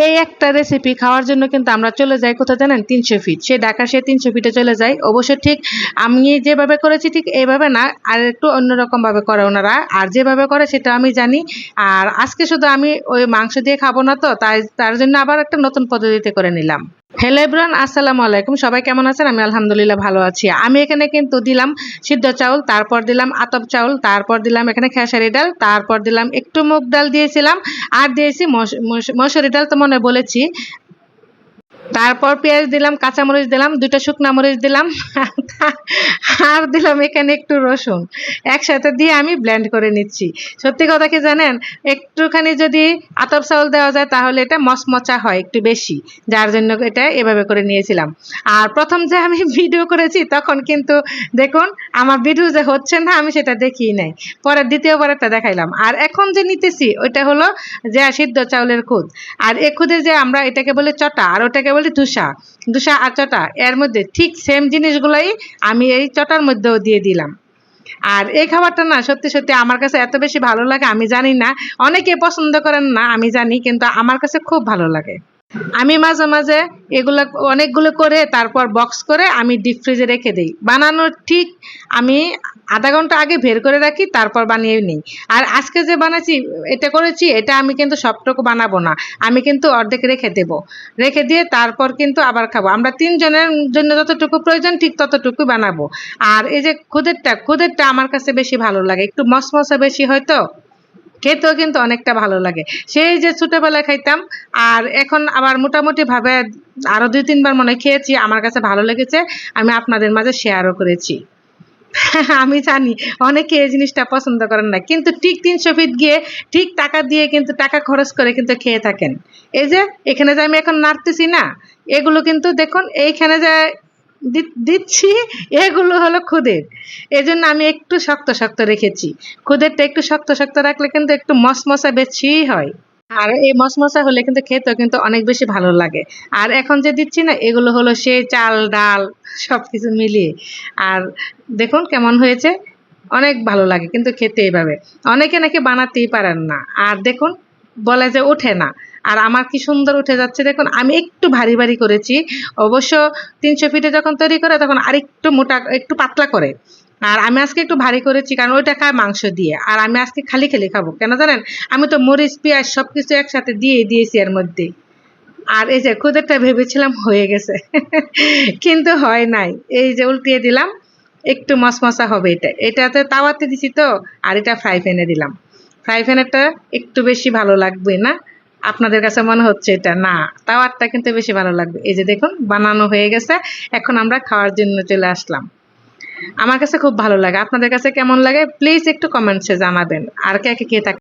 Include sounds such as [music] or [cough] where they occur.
এই একটা রেসিপি খাওয়ার জন্য কিন্তু আমরা চলে যাই কোথায় জানেন? তিনশো ফিট সে ঢাকা সে তিনশো ফিটে চলে যায় অবশ্য ঠিক আমি যেভাবে করেছি ঠিক এইভাবে না, আর একটু অন্যরকমভাবে করে ওনারা। আর যেভাবে করে সেটা আমি জানি। আর আজকে শুধু আমি ওই মাংস দিয়ে খাব না তো, তাই তার জন্য আবার একটা নতুন পদ্ধতিতে করে নিলাম। হ্যালো এভরান আসসালামু আলাইকুম। সবাই কেমন আছেন? আমি আলহামদুলিল্লাহ ভালো আছি। আমি এখানে কিন্তু দিলাম সিদ্ধ চাউল, তারপর দিলাম আতপ চাউল, তারপর দিলাম এখানে খেসারি ডাল, তারপর দিলাম একটু মুগ ডাল দিয়েছিলাম, আর দিয়েছি মশুরি ডাল তো মনে বলেছি। তারপর পেঁয়াজ দিলাম, কাঁচামরিচ দিলাম দুটো শুকনা মরিচ দিলাম, [laughs] আর দিলাম এখানে একটু রসুন। একসাথে দিয়ে আমি ব্লেন্ড করে নিচ্ছি। সত্যি কথা কি জানেন? একটুখানি যদি আতপ চাউল দেওয়া যায়, তাহলে এটা মচমচা হয় একটু বেশি। যার জন্য এটা এভাবে করে নিয়েছিলাম। আর প্রথম যে আমি [laughs] ভিডিও করেছি, তখন কিন্তু দেখুন, আমার ভিডিও যে হচ্ছে না, আমি সেটা দেখি নাই। পরে দ্বিতীয়বার একটা দেখাইলাম। আর এখন যে নিতেছি, ওইটা হলো যে সিদ্ধ চাউলের খুদ। আর এ খুদে যে আমরা এটাকে বলে চটা, আর ওটাকে বলি দুসা। ধূসা আর চটা, এর মধ্যে ঠিক সেম জিনিসগুলাই আমি এই চটার মধ্যেও দিয়ে দিলাম। আর এই খাবারটা না, সত্যি সত্যি আমার কাছে এত বেশি ভালো লাগে, আমি জানি না। অনেকে পছন্দ করেন না, আমি জানি, কিন্তু আমার কাছে খুব ভালো লাগে। আমি মাঝে মাঝে এগুলো, অনেকগুলো করে তারপর বক্স করে আমি ডিপ ফ্রিজে রেখে দিই। বানানোর ঠিক আমি আধা ঘণ্টা আগে বের করে রাখি, তারপর বানিয়ে নিই। আর আজকে যে বানাচ্ছি, এটা করেছি, এটা আমি কিন্তু সবটুকু বানাবো না। আমি কিন্তু অর্ধেক রেখে দেব। রেখে দিয়ে তারপর কিন্তু আবার খাব। আমরা তিনজনের জন্য যতটুকু প্রয়োজন, ঠিক ততটুকু বানাবো। আর এই যে খুদেরটা খুদেরটা আমার কাছে বেশি ভালো লাগে। একটু মশমশা বেশি হয়তো খেতেও কিন্তু অনেকটা ভালো লাগে। সেই যে ছোটোবেলায় খাইতাম, আর এখন আবার মোটামুটি ভাবে আরও দুই তিনবার মনে খেয়েছি, আমার কাছে ভালো লেগেছে, আমি আপনাদের মাঝে শেয়ারও করেছি। [laughs] আমি জানি, অনেকে এই জিনিসটা পছন্দ করেন না, কিন্তু ঠিক তিনশো ফিট গিয়ে, ঠিক টাকা দিয়ে কিন্তু টাকা খরচ করে কিন্তু খেয়ে থাকেন। এই যে, এখানে যে আমি এখন নাড়তেছি না, এগুলো কিন্তু দেখুন, এইখানে যে দিচ্ছি, এগুলো হলো খুদের। এই জন্য আমি একটু শক্ত শক্ত রেখেছি। খুদেরটা একটু শক্ত শক্ত রাখলে কিন্তু একটু মসমসা বেশি হয়। আর এই মসমসা হলে কিন্তু খেতেও কিন্তু অনেক বেশি ভালো লাগে। আর এখন যে দিচ্ছি না, এগুলো হলো সে চাল, ডাল সব কিছু মিলিয়ে। আর দেখুন কেমন হয়েছে। অনেক ভালো লাগে কিন্তু খেতে এইভাবে অনেকে নাকি বানাতেই পারেন না। আর দেখুন বলে যে ওঠে না। আর আমার কি সুন্দর উঠে যাচ্ছে, দেখুন, আমি একটু ভারী ভারী করেছি। অবশ্য তিনশো ফিটে যখন তৈরি করে, তখন আরেকটু মোটা, একটু পাতলা করে। আর আমি আজকে একটু ভারী করেছি, কারণ ওইটা খায় মাংস দিয়ে। আর আমি আজকে খালি খালি খাব, কেন জানেন? আমি তো মরিচ, পেঁয়াজ সব কিছু একসাথে দিয়ে দিয়েছি এর মধ্যে। আর এই যে খুদেরটা ভেবেছিলাম হয়ে গেছে। কিন্তু হয় নাই। এই যে উল্টিয়ে দিলাম, একটু মশমশা হবে এটা। এটাতে তাওয়াতে দিছি তো, আর এটা ফ্রাই প্যানে দিলাম। ফ্রাই প্যানেরটা একটু বেশি ভালো লাগবে না? আপনাদের কাছে মনে হচ্ছে এটা না। তাও আটটা কিন্তু বেশি ভালো লাগবে। এই যে দেখুন, বানানো হয়ে গেছে। এখন আমরা খাওয়ার জন্য চলে আসলাম। আমার কাছে খুব ভালো লাগে। আপনাদের কাছে কেমন লাগে? প্লিজ একটু কমেন্টসে জানাবেন। আর কে কে থাকেন